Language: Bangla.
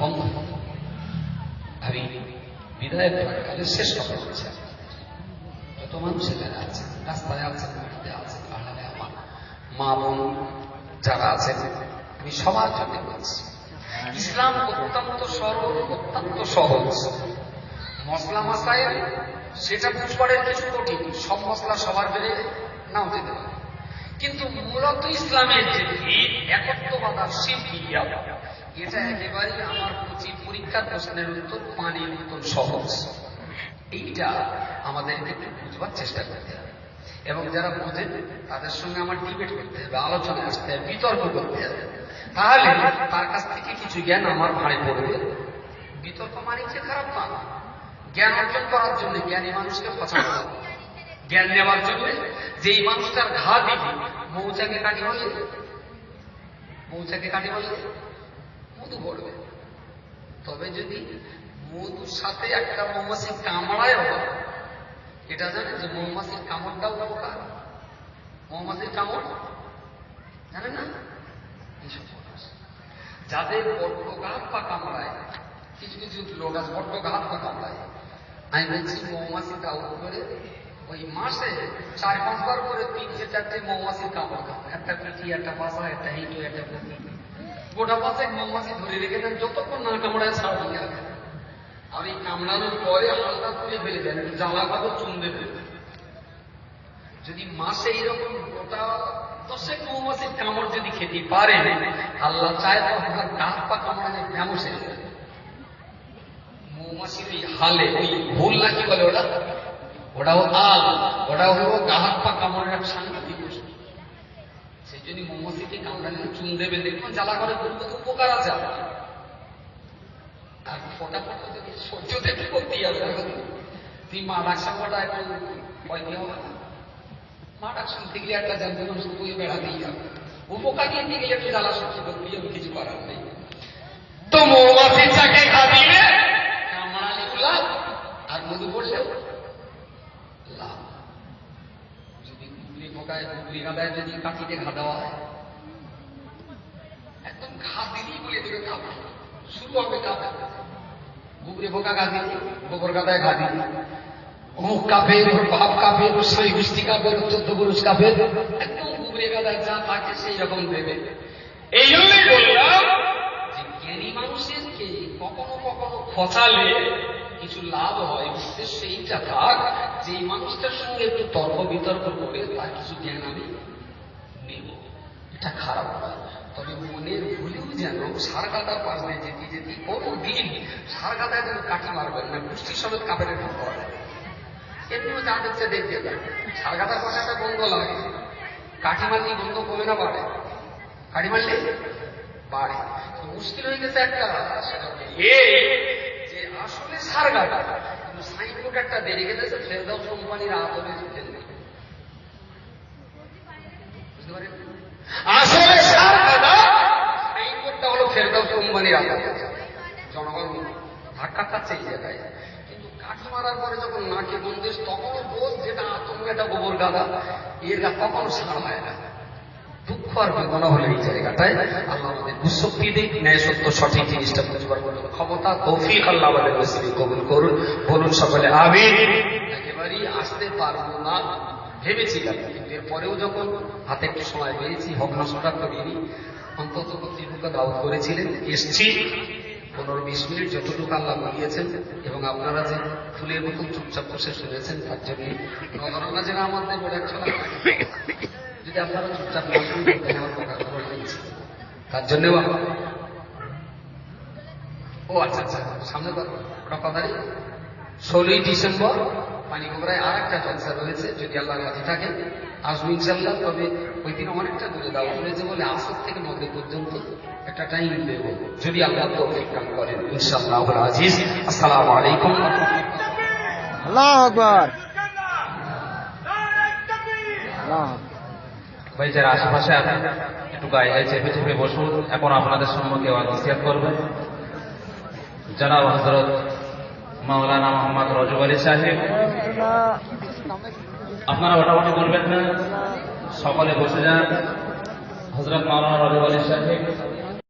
বন্ধ, আমি বিদায় প্রাকালে শেষ কথা বলছি। যত মানুষ এখানে আছে, রাস্তায় আছেন মাটিতে আছেন আড়ালে আমার মা বোন যারা আছেন, আমি সবার জন্য বলছি, ইসলাম অত্যন্ত সরল, অত্যন্ত সহজ। মশলা মশায় সেটা বুঝবারের কিছু কঠিন, সব মশলা সবার বেড়ে নাও যেতে পারে। কিন্তু মূলত ইসলামের যে ভিত একত্ববাদ আর এটা একেবারে আমার প্রচুর পরীক্ষার প্রশ্নের উত্তর পানির মতন। সহজ। এইটা আমাদেরকে বুঝবার চেষ্টা করতে হবে। এবং যারা বোঝেন তাদের সঙ্গে আমার ডিবেট করতে হবে আলোচনা আসতে হবে বিতর্ক করতে হবে। তাহলে তার কাছ থেকে কিছু জ্ঞান আমার ভাড়ে পড়বে। বিতর্ক মানে যে খারাপ না জ্ঞান অর্জন করার জন্য জ্ঞানী মানুষকে পছন্দ করে। জ্ঞান নেওয়ার জন্য যেই মানুষটার ঘা দিবি মৌচাকে কাটি বলে? মৌচাকে কাটি বলে? মধু পড়বে। তবে যদি মধুর সাথে একটা মৌমাছি কামড়ায় হয়, এটা জানে যে মৌমাছির কামড়টাও উপকার। মৌমাছির কামড়? জানে না? এইসব। যাদের বড্ড গাছ কামড়ায়, কিছু কিছু লোক আছে বড্ড গাছ কামড়ায়। আমি বলছি মৌমাছি দাউদ করে ওই মাসে চার পাঁচবার করে তিনটে চারটে মৌমাছির কামড় খায় একটা পিঠি, একটা পাশা একটা হিঁটো একটা পুঁতি গোটা পাশে মৌমাছি ধরে রেখে দেন যতক্ষণ না কামড়ায় ছাড় দিয়ে রাখে আর এই কামড়ানোর পরে হালকা তুলে ফেলে দেন জ্বালা কাপড় চুন দেবে যদি মাসে এইরকম গোটা দশেক মৌমাছির কামড় যদি খেতে পারে, আল্লাহ চায় তো আপনার ডাক পা কামড়ানো যাবে মৌমাছির হালে, ওই ভুল নাকি বলে ওটা ওটাও আল ওটা হলো গাহাত পা কামড়ের এক সাংঘাতিক বস্তু সেই জন্য মৌমাছিকে কামড়ালে চুন দেবে দেখুন জ্বালা করে করতে তো উপকার আছে আপনার আর ফোটা ফোটা যদি সহ্য থেকে করতেই হবে তুই মা ডাকসান ফোটা একটু ভয় দিয়ে হবে না। মা ডাকসান থেকে একটা জানতে মানুষ তুই বেড়াতেই হবে উপকার নিয়ে গেলে একটু জ্বালা সহ্য করতেই হবে কিছু করার নেই। তো মৌমাছির চাকে খাবিলে কামড়ালি আর মধু পড়লে লাভ যদি কুকুরি পোকায় কুকুরি গাদায় যদি কাটিতে ঘা দেওয়া হয়, একদম ঘা দিলেই বলে দেবে কাপড় শুরু হবে কাপড় গুবরে পোকা গা দিলি, গোবর গাদায় ঘা দিলি। মুখ কাপের ওর বাপ কাপের ওর স্বামী গোষ্ঠী কাপের ওর চোদ্দ পুরুষ কাপের একদম গুবরে গাদায় যা থাকে সেই রকম দেবে এই জন্যই বললাম যে জ্ঞানী মানুষেরকে কখনো কখনো খচালে কিছু লাভ হয় উদ্দেশ্য এইটা থাক যে এই মানুষটার সঙ্গে একটু তর্ক বিতর্ক করে তার কিছু জ্ঞান আমি নেব। এটা খারাপ নয়। তবে মনের ভুলেও যেন সার কাটার পাশ দিয়ে যেতে যেতে কোনো দিন সার কাটায় যেন কাটি মারবেন না পুষ্টি সমেত কাপের ঢুক করে এমনিও যা দেখছে দেখতে যান সার কাটার পাশে একটা গন্ধ লাগে। কাঠি মারলে গন্ধ কমে না বাড়ে। কাঠি মারলে বাড়ে। মুশকিল হয়ে গেছে একটা, সেটা আসলে সাইনবোর্ডটা হলো কোম্পানির জনগণ ধাক্কা খাচ্ছে জায়গায়। কিন্তু কাঠি মারার পরে যখন নাকে বন্দেশ, তখনও বোঝ যেটা আতঙ্ক, এটা গোবর গাদা। এর কখনো সার হয় না দুঃখ আর বেদনা হলে এই জায়গাটায়। আল্লাহ আমাদের দুঃশক্তি দিক, ন্যায় সত্য, সঠিক জিনিসটা বুঝবার মতো ক্ষমতা, তৌফিক, আল্লাহ আমাদের নসিবে কবুল করুন। বলুন সকলে, আমিন। একেবারেই আসতে পারব না ভেবেছিলাম কিন্তু এরপরেও যখন হাতে একটু সময় পেয়েছি হক নষ্টটা করিনি, অন্তত কর্তৃপক্ষ দাওয়াত করেছিলেন। এসছি, পনেরো বিশ মিনিট যতটুকু আল্লাহ বলিয়েছেন, এবং আপনারা যে ফুলের মতন চুপচাপ বসে শুনেছেন, তার জন্য নগরনা যেন আমাদের বলে একশো যদি আপনারা চুপচাপ তার জন্যও ও আচ্ছা আচ্ছা সামনে তো কথাই ষোলোই ডিসেম্বর, পানিকোবরায় আর একটা জলসা রয়েছে, যদি আল্লাহ রাজি থাকেন আসব ইনশাল্লাহ তবে ওই দিন অনেকটা দূরে দাওয়া রয়েছে বলে আসর থেকে নদী পর্যন্ত একটা টাইম দেব। যদি আল্লাহ তৌফিক দান করেন, ইনশাআল্লাহ আজিজ। আসসালামু আলাইকুম। আল্লাহ আল্লাহ ভাই যারা আশেপাশে আছেন একটু গায়ে গায়ে চেপে চেপে বসুন। এখন আপনাদের সম্মুখে ওয়াজিয়াত করবেন যারা হজরত মাওলানা মোহাম্মদ রজব আলী সাহেব, আপনারা ওটাওটি করবেন না। সকলে বসে যান। হজরত মাওলানা রজব আলী সাহেব